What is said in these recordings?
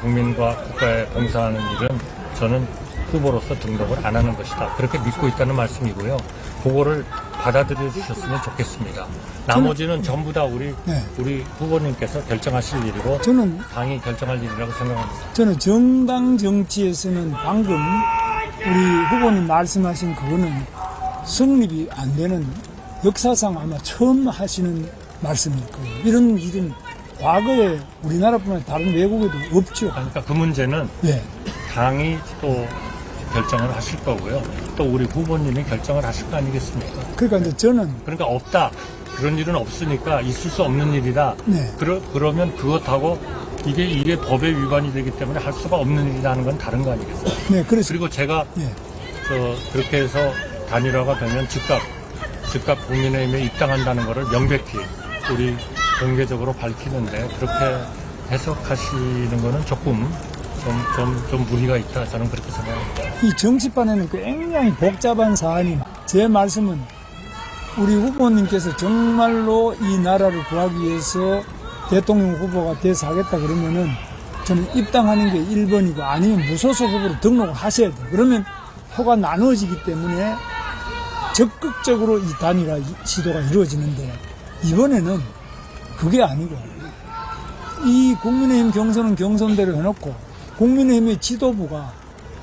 국민과 국가에 봉사하는 일은 저는 후보로서 등록을 안 하는 것이다. 그렇게 믿고 있다는 말씀이고요. 그거를 받아들여 주셨으면 좋겠습니다. 나머지는 전부 다 우리 네. 우리 후보님께서 결정하실 일이고 저는 당이 결정할 일이라고 생각합니다. 저는 정당 정치에서는 방금 우리 후보님 말씀하신 그거는 성립이 안 되는 역사상 아마 처음 하시는 말씀일 거예요. 이런 일은 과거에 우리나라뿐만 아니라 다른 외국에도 없죠. 그러니까 그 문제는 예. 당이 또 결정을 하실 거고요. 또 우리 후보님이 결정을 하실 거 아니겠습니까? 그러니까 이제 저는 그러니까 없다. 그런 일은 없으니까 있을 수 없는 일이다. 네. 그러, 그러면 그것하고 이게 이게 법에 위반이 되기 때문에 할 수가 없는 일이라는 건 다른 거 아니겠어요? 네 그래서 그리고 제가 예. 저 그렇게 해서 단일화가 되면 즉각 즉각 국민의힘에 입당한다는 것을 명백히 우리 공개적으로 밝히는데 그렇게 해석하시는 거는 조금 좀, 좀, 좀 무리가 있다. 저는 그렇게 생각합니다. 이 정치판에는 굉장히 복잡한 사안이 제 말씀은 우리 후보님께서 정말로 이 나라를 구하기 위해서 대통령 후보가 돼서 하겠다 그러면은 저는 입당하는 게 1번이고 아니면 무소속 후보로 등록을 하셔야 돼요. 그러면 표가 나누어지기 때문에 적극적으로 이 이- 시도가 이루어지는데 이번에는 그게 아니고 이 국민의힘 경선은 경선대로 해놓고 국민의힘의 지도부가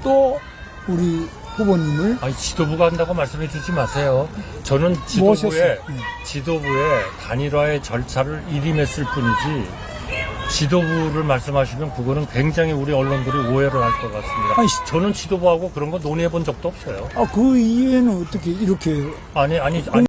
또 우리 후보님을 아니 지도부가 한다고 말씀해 주지 마세요. 저는. 지도부에 네. 지도부의 단일화의 절차를 일임했을 뿐이지 지도부를 말씀하시면 그거는 굉장히 우리 언론들이 오해를 할 것 같습니다. 아니, 저는 지도부하고 그런 거 논의해 본 적도 없어요. 아, 그 이후에는 어떻게 이렇게 아니 아니 아니